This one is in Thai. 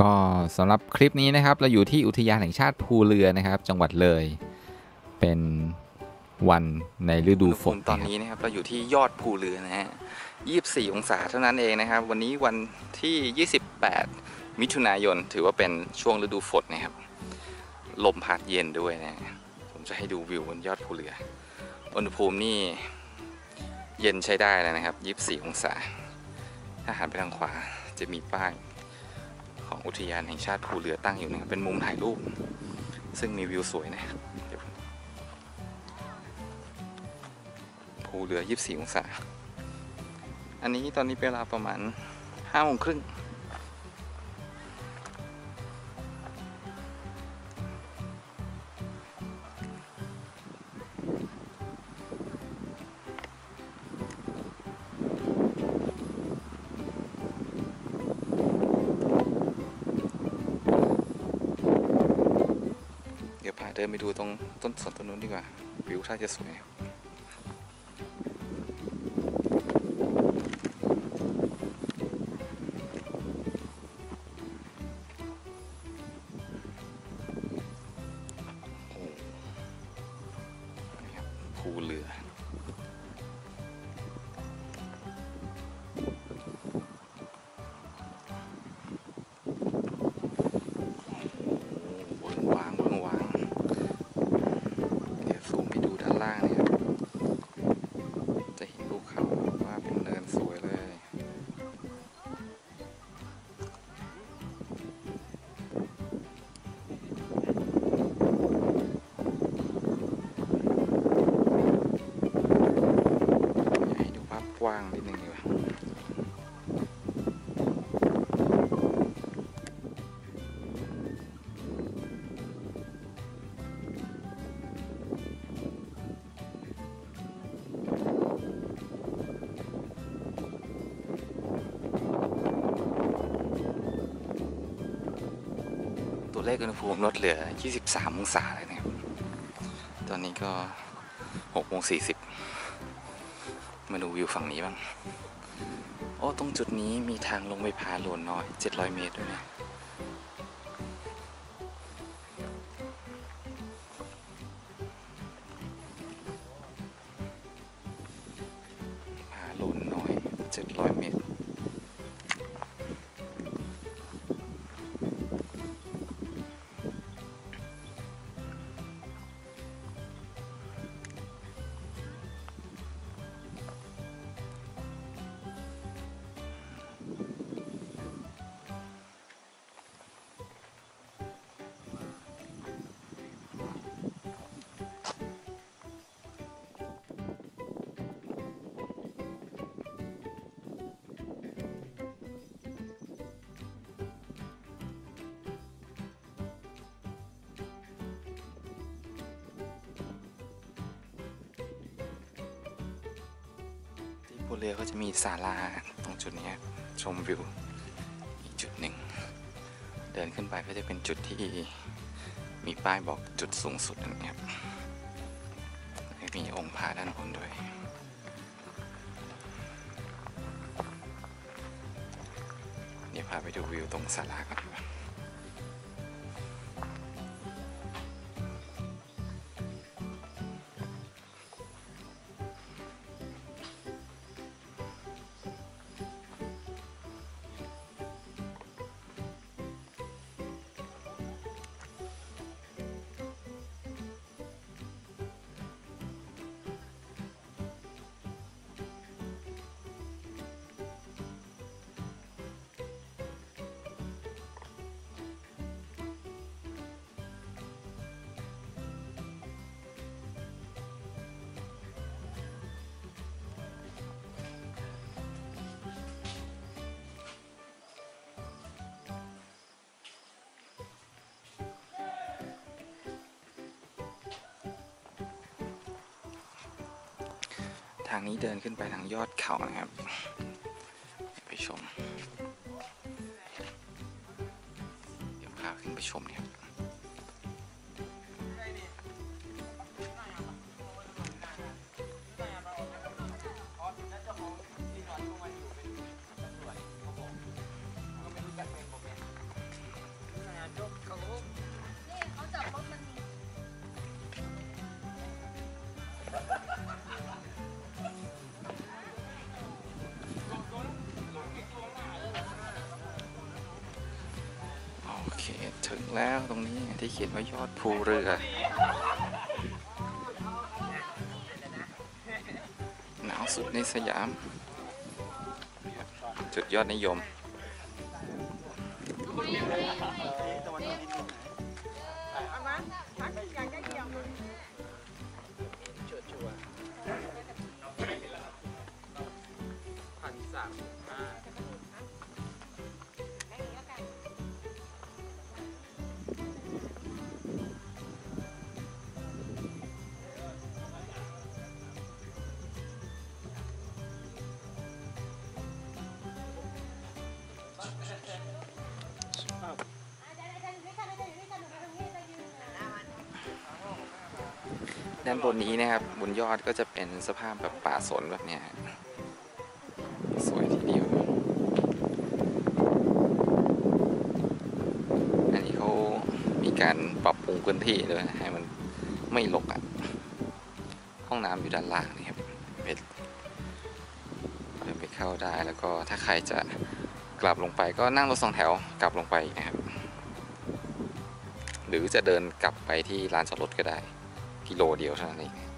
ก็สำหรับคลิปนี้นะครับ เราอยู่ที่อุทยานแห่งชาติภูเรือนะครับ จังหวัดเลย เป็นวันในฤดูฝนตอนนี้นะครับ เราอยู่ที่ยอดภูเรือนะฮะ 24 องศาเท่านั้นเองนะครับ วันนี้วันที่ 28 มิถุนายน ถือว่าเป็นช่วงฤดูฝนนะครับ ลมพัดเย็นด้วยนะ ผมจะให้ดูวิวบนยอดภูเรือ อุณหภูมินี่เย็นใช้ได้เลยนะครับ 24 องศา ถ้าหันไปทางขวาจะมีป้าย ของอุทยานแห่งชาติภูเรือตั้งอยู่นะครับเป็นมุมถ่ายรูป ซึ่งมีวิวสวยนะครับภูเรือ 24 องศา อันนี้ตอนนี้เป็นเวลาประมาณ5โมงครึ่ง เดินไปดูตรงต้นสนต้นนู้นดีกว่าวิวท่าจะสวย เลขอุณหภูมิลดเหลือ 23 องศาเลยนะครับ ตอนนี้ก็6โมง40 มาดูวิวฝั่งนี้บ้าง โอ้ ตรงจุดนี้มีทางลงไปพาโหลนน้อย 700 เมตรด้วยนะ ที่ภูเรือก็จะมีศาลาตรงจุดนี้ชมวิวอีกจุดหนึ่ง เดินขึ้นไปก็จะเป็นจุดที่มีป้ายบอกจุดสูงสุดนะครับมีองค์พระด้านบนด้วยเดี๋ยวพาไปดูวิวตรงศาลาก่อนดีกว่าางนี้เดินขึ้นไปทางยอดเขานะครับ ไปชม เดี๋ยวพาขึ้นไปชมเนี่ยครับึงแล้วตรงนี้ที่เขียนว่ายอดภูเรือหนาวสุดในสยาม จุดยอดนิยม ด้านบนนี้นะครับบนยอดก็จะเป็นสภาพแบบป่าสนแบบเนี้ยสวยทีเดียว อันนี้เขามีการปรับปรุงพื้นที่ด้วยให้มันไม่รกอะ ห้องน้ำอยู่ด้านล่างนี่ครับเป็นเดินไปเข้าได้แล้วก็ถ้าใครจะกลับลงไปก็นั่งรถสองแถวกลับลงไปนะครับ หรือจะเดินกลับไปที่ลานจอดรถก็ได้ กิโลเดียวเท่านั้นเอง